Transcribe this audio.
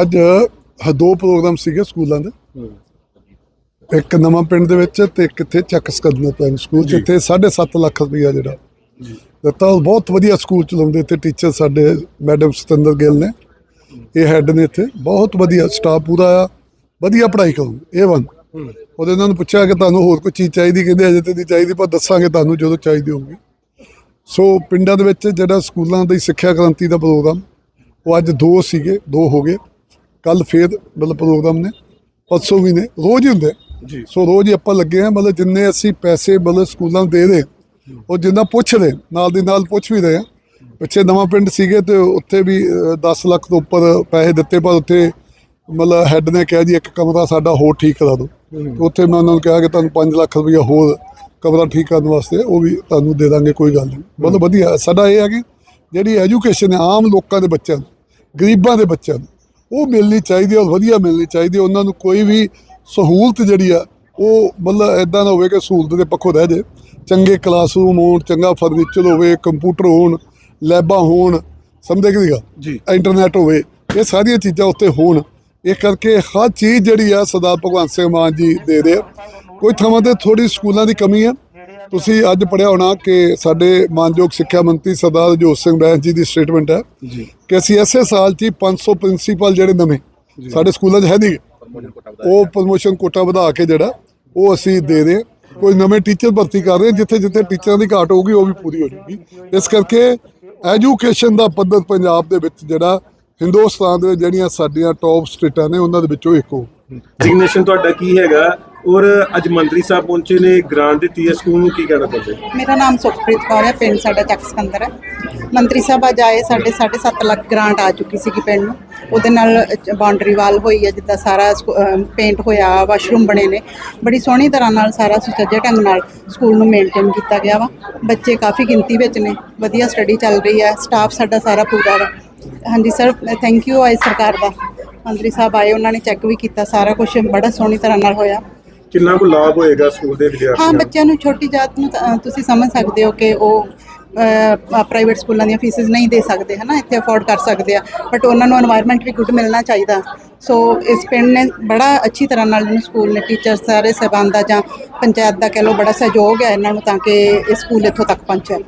ਅੱਜ ਦੋ ਪ੍ਰੋਗਰਾਮ ਸੀਗੇ ਸਕੂਲਾਂ ਦੇ। ਇੱਕ ਨਵਾਂ ਪਿੰਡ ਦੇ ਵਿੱਚ ਤੇ ਇੱਕ ਇੱਥੇ ਚੱਕ ਸਕਦਨਾ ਪ੍ਰਾਇਮਰੀ ਸਕੂਲ ਇੱਥੇ 7.5 ਲੱਖ ਰੁਪਈਆ ਜਿਹੜਾ। ਦਿੱਤਾ ਉਹ ਬਹੁਤ ਵਧੀਆ ਸਕੂਲ ਚਲਾਉਂਦੇ ਇੱਥੇ ਟੀਚਰ ਸਾਡੇ ਮੈਡਮ ਸਤਿੰਦਰ ਗਿੱਲ ਨੇ। ਇਹ ਹੈੱਡ ਨੇ ਇੱਥੇ। ਬਹੁਤ ਵਧੀਆ ਸਟਾਫ ਪੂਰਾ ਆ। ਵਧੀਆ ਪੜ੍ਹਾਈ ਕਰੂਗੇ। ਇਹ ਵਨ ਉਹਦੇ ਇਹਨਾਂ ਨੂੰ ਪੁੱਛਿਆ ਕਿ ਤੁਹਾਨੂੰ ਹੋਰ ਕੋਈ ਚੀਜ਼ ਚਾਹੀਦੀ? ਕਹਿੰਦੇ ਅਜੇ ਤੇ ਨਹੀਂ ਚਾਹੀਦੀ ਪਰ ਦੱਸਾਂਗੇ ਤੁਹਾਨੂੰ ਜਦੋਂ ਚਾਹੀਦੀ ਹੋਊਗੀ। ਸੋ ਪਿੰਡਾਂ ਦੇ ਵਿੱਚ ਜਿਹੜਾ ਸਕੂਲਾਂ ਦੀ ਸਿੱਖਿਆ ਕ੍ਰਾਂਤੀ ਦਾ ਪ੍ਰੋਗਰਾਮ ਉਹ ਅੱਜ ਦੋ ਸੀਗੇ ਦੋ ਹੋ ਗਏ। ਕੱਲ ਫੇਰ ਮਤਲਬ ਪ੍ਰੋਗਰਾਮ ਨੇ ਪਰਸੋਂ ਵੀ ਨੇ ਰੋਜ਼ ਹੀ ਹੁੰਦੇ। ਜੀ। ਸੋ ਰੋਜ਼ ਹੀ ਆਪਾਂ ਲੱਗੇ ਆ ਮਤਲਬ ਜਿੰਨੇ ਅਸੀਂ ਪੈਸੇ ਮਤਲਬ ਸਕੂਲਾਂ ਦੇ ਰਹੇ ਉਹ ਜਿੰਨਾ ਪੁੱਛ ਰਹੇ ਨਾਲ ਦੀ ਨਾਲ ਪੁੱਛ ਵੀ ਰਹੇ ਆ ਪਿੱਛੇ ਨਵਾਂ ਪਿੰਡ ਸੀਗੇ ਤੇ ਉੱਥੇ ਵੀ ਅ, 10 ਲੱਖ ਤੋਂ ਉੱਪਰ ਪੈਸੇ ਦਿੱਤੇ ਪਰ ਉੱਥੇ ਮਤਲਬ ਹੈੱਡ ਨੇ ਕਿਹਾ ਜੀ ਇੱਕ ਕਮਰਾ ਸਾਡਾ ਹੋਰ ਠੀਕ ਕਰਾ ਦਿਓ। ਉੱਥੇ ਮੈਂ ਉਹਨਾਂ ਨੂੰ ਕਿਹਾ ਕਿ ਤੁਹਾਨੂੰ 5 ਲੱਖ ਰੁਪਈਆ ਹੋਰ ਕਮਰਾ ਠੀਕ ਕਰਨ ਵਾਸਤੇ ਉਹ ਵੀ ਤੁਹਾਨੂੰ ਦੇ ਦਾਂਗੇ ਕੋਈ ਗੱਲ ਨਹੀਂ। ਮਤਲਬ ਵਧੀਆ ਸਾਡਾ ਇਹ ਹੈ ਕਿ ਜਿਹੜੀ ਐਜੂਕੇਸ਼ਨ ਹੈ ਆਮ ਲੋਕਾਂ ਦੇ ਬੱਚਿਆਂ ਨੂੰ ਗਰੀਬਾਂ ਦੇ ਬੱਚਿਆਂ ਨੂੰ। ਉਹ ਮਿਲਣੀ ਚਾਹੀਦੀ ਹੈ ਔਰ ਵਧੀਆ ਮਿਲਣੀ ਚਾਹੀਦੀ ਹੈ ਉਹਨਾਂ ਨੂੰ ਕੋਈ ਵੀ ਸਹੂਲਤ ਜਿਹੜੀ ਆ ਉਹ ਮਤਲਬ ਇਦਾਂ ਨਾ ਹੋਵੇ ਕਿ ਸਹੂਲਤ ਦੇ ਪੱਖੋਂ ਰਹਿ ਜੇ। ਚੰਗੇ ਕਲਾਸਰੂਮ ਹੋਣ ਚੰਗਾ ਫਰਨੀਚਰ ਹੋਵੇ ਕੰਪਿਊਟਰ ਹੋਣ ਲੈਬਾਂ ਹੋਣ ਸਮਝਦੇ ਕਿ ਗੱਲ ਜੀ। ਇੰਟਰਨੈਟ ਹੋਵੇ ਇਹ ਸਾਰੀਆਂ ਚੀਜ਼ਾਂ ਉੱਤੇ ਹੋਣ। ਇਹ ਕਰਕੇ ਹਰ ਚੀਜ਼ ਜਿਹੜੀ ਆ ਸਰਦਾਰ ਭਗਵੰਤ ਸਿੰਘ ਮਾਨ ਜੀ ਦੇ ਆ। ਕੋਈ ਥਾਵਾਂ ਤੇ ਥੋੜੀ ਸਕੂਲਾਂ ਦੀ ਕਮੀ ਆ ਤੁਸੀਂ ਅੱਜ ਪੜਿਆ ਹੋਣਾ ਕਿ ਸਾਡੇ ਮਾਨਯੋਗ ਸਿੱਖਿਆ ਮੰਤਰੀ ਸਰਦਾਰ ਜੋਤ ਸਿੰਘ ਬੈਂਸ ਜੀ ਦੀ ਸਟੇਟਮੈਂਟ ਹੈ ਜੀ। ਕਿ ਅਸੀਂ ਐਸੇ ਸਾਲ 'ਚ ਹੀ 500 ਪ੍ਰਿੰਸੀਪਲ ਜਿਹੜੇ ਨਵੇਂ ਸਾਡੇ ਸਕੂਲਾਂ 'ਚ ਹੈ ਨਹੀਂ। ਉਹ ਪ੍ਰਮੋਸ਼ਨ ਕੋਟਾ ਵਧਾ ਕੇ ਜਿਹੜਾ ਉਹ ਅਸੀਂ ਦੇ ਹਾਂ। ਕੋਈ ਨਵੇਂ ਟੀਚਰ ਭਰਤੀ ਕਰ ਰਹੇ ਹਾਂ, ਜਿੱਥੇ ਜਿੱਥੇ ਟੀਚਰਾਂ ਦੀ ਘਾਟ ਹੋਊਗੀ ਉਹ ਵੀ ਪੂਰੀ ਹੋ ਜਾਊਗੀ। ਇਸ ਕਰਕੇ ਐਜੂਕੇਸ਼ਨ ਦਾ ਪੱਧਰ ਪੰਜਾਬ ਦੇ ਵਿੱਚ ਜਿਹੜਾ ਹਿੰਦੁਸਤਾਨ ਦੇ ਜਿਹੜੀਆਂ ਸਾਡੀਆਂ ਟੌਪ ਸਟੇਟਾਂ ਨੇ ਉਹਨਾਂ ਦੇ ਵਿੱਚੋਂ ਇੱਕ ਹੋ। ਡਿਗਨੇਸ਼ਨ ਤੁਹਾਡਾ ਕੀ ਹੈਗਾ? ਔਰ ਅੱਜ ਮੰਤਰੀ ਸਾਹਿਬ ਪਹੁੰਚੇ ਨੇ ਗ੍ਰਾਂਟ ਦਿੱਤੀ ਹੈ ਸਕੂਲ ਨੂੰ, ਕੀ ਕਹਿਣਾ ਚਾਹੁੰਦੇ ਮੇਰਾ ਨਾਮ ਸੁਖਪ੍ਰੀਤ ਕੌਰ ਹੈ, ਪਿੰਡ ਸਾਡਾ ਚੱਕ ਸਿਕੰਦਰ ਹੈ। ਮੰਤਰੀ ਸਾਹਿਬ ਅੱਜ ਆਏ ਸਾਡੇ 7.5 ਲੱਖ ਗ੍ਰਾਂਟ ਆ ਚੁੱਕੀ ਸੀਗੀ ਪਿੰਡ ਨੂੰ। ਉਹਦੇ ਨਾਲ ਬਾਉਂਡਰੀ ਵਾਲ ਹੋਈ ਹੈ, ਜਿੱਦਾਂ ਸਾਰਾ ਪੇਂਟ ਹੋਇਆ ਵਾਸ਼ਰੂਮ ਬਣੇ ਨੇ। ਬੜੀ ਸੋਹਣੀ ਤਰ੍ਹਾਂ ਨਾਲ ਸਾਰਾ ਸੁਚੱਜੇ ਢੰਗ ਨਾਲ ਸਕੂਲ ਨੂੰ ਮੇਨਟੇਨ ਕੀਤਾ ਗਿਆ ਵਾ। ਬੱਚੇ ਕਾਫੀ ਗਿਣਤੀ ਵਿੱਚ ਨੇ, ਵਧੀਆ ਸਟੱਡੀ ਚੱਲ ਰਹੀ ਹੈ ਸਟਾਫ ਸਾਡਾ ਸਾਰਾ ਪੂਰਾ ਵਾ। ਹਾਂਜੀ ਸਰ ਥੈਂਕ ਯੂ ਆਏ ਸਰਕਾਰ ਦਾ। ਮੰਤਰੀ ਸਾਹਿਬ ਆਏ, ਉਹਨਾਂ ਨੇ ਚੈੱਕ ਵੀ ਕੀਤਾ, ਸਾਰਾ ਕੁਝ ਬੜਾ ਸੋਹਣੀ ਤਰ੍ਹਾਂ ਨਾਲ ਹੋਇਆ। ਕਿੰਨਾ ਕੁ ਲਾਭ ਹੋਏਗਾ ਸਕੂਲ ਦੇ ਵਿਦਿਆਰਥੀਆਂ ਹਾਂ ਬੱਚਿਆਂ ਨੂੰ ਛੋਟੀ ਜਾਤ ਨੂੰ ਤੁਸੀਂ ਸਮਝ ਸਕਦੇ ਹੋ ਕਿ ਉਹ ਪ੍ਰਾਈਵੇਟ ਸਕੂਲਾਂ ਦੀਆਂ ਫੀਸਾਂ ਨਹੀਂ ਦੇ ਸਕਦੇ ਹਨਾ? ਇੱਥੇ ਅਫੋਰਡ ਕਰ ਸਕਦੇ ਆ ਬਟ ਉਹਨਾਂ ਨੂੰ এনवायरमेंट ਵੀ ਗੁੱਡ ਮਿਲਣਾ ਚਾਹੀਦਾ। ਸੋ ਇਸ ਪਿੰਡ ਨੇ ਬੜਾ ਅੱਛੀ ਤਰ੍ਹਾਂ ਨਾਲ ਇਹਨੂੰ ਸਕੂਲ ਨੇ ਟੀਚਰ ਸਾਰੇ ਸਾਹਿਬਾਨ ਦਾ ਜਾਂ ਪੰਚਾਇਤ ਦਾ ਕਹਿ ਲਓ ਬੜਾ ਸਹਿਯੋਗ ਹੈ ਇਹਨਾਂ ਨੂੰ ਤਾਂ ਕਿ ਇਹ ਸਕੂਲ ਇੱਥੋਂ ਤੱਕ ਪਹੁੰਚੇ।